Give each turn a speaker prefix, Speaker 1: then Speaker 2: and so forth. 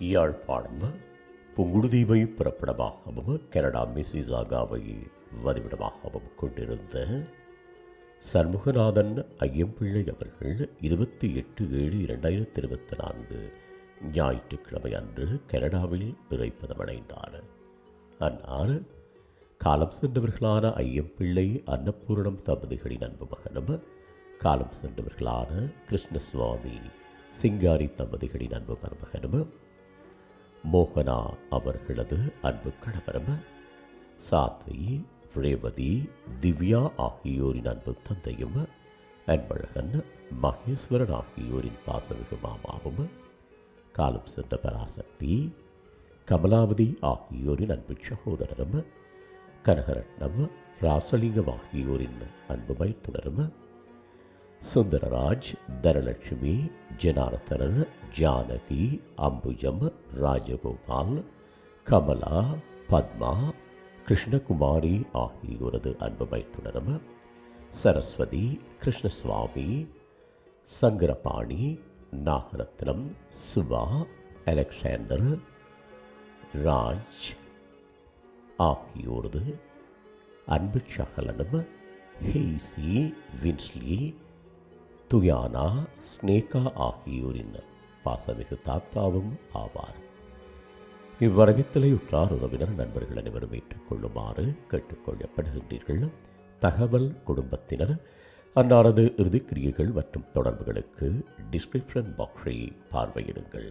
Speaker 1: Yazhpanam புங்குடுதீவை பிறப்பிடமாகவும் Canada மிசிசாகாவை வதிவிடமாகவும் கொண்டிருந்த சண்முகநாதன் ஐயம்பிள்ளை அவர்கள் இருபத்தி எட்டு ஏழு இரண்டாயிரத்தி இருபத்தி நான்கு ஞாயிற்றுக்கிழமை அன்று கனடாவில் இறைப்பதமடைந்தார் அன்னார் காலம் சென்றவர்களான ஐயம்பிள்ளை அன்னபூரணம் தம்பதிகளின் அன்பு மகனும் காலம் சென்றவர்களான கிருஷ்ணசுவாமி சிங்காரி தம்பதிகளின் அன்பு மருமகனும் மோகனா அவர்களது அன்பு கணவரும் சாத்வி ரேவதி திவ்யா ஆகியோரின் அன்பு தந்தையும் அன்பழகன் மகேஸ்வரன் ஆகியோரின் பாசமிகு மாமாவும் காலம் சென்ற பராசக்தி கமலாவதி ஆகியோரின் அன்பு சகோதரரும் கனகரட்னம் ராசலிங்கம் ஆகியோரின் அன்பு தொடரும் சுந்தரராஜ் தனலட்சுமி ஜனார்த்தனன் ஜானகி அம்புஜம் ராஜகோபால் கமலா பத்மா கிருஷ்ணகுமாரி ஆகியோரது அன்பு மைத்துனரும் சரஸ்வதி கிருஷ்ணசுவாமி சங்கரபாணி நாகரத்னம் சுபா அலெக்சாண்டர் ராஜ் ஆகியோரது அன்பு சகலனும் ஹெய்சி வின்ஸ்லி துயானா ஸ்னேகா ஆகியோரின் பாசமிகு தாத்தாவும் ஆவார். இவ்வரவித்தலை உற்றார் உறவினர் நண்பர்கள் அனைவரும் ஏற்றுக்கொள்ளுமாறு கேட்டுக்கொள்ளப்படுகின்றீர்கள். தகவல் குடும்பத்தினர் அன்னாரது இறுதிக்கிரியைகள் மற்றும் தொடர்புகளுக்கு டிஸ்கிரிப்ஷன் பாக்ஸை பார்வையிடுங்கள்.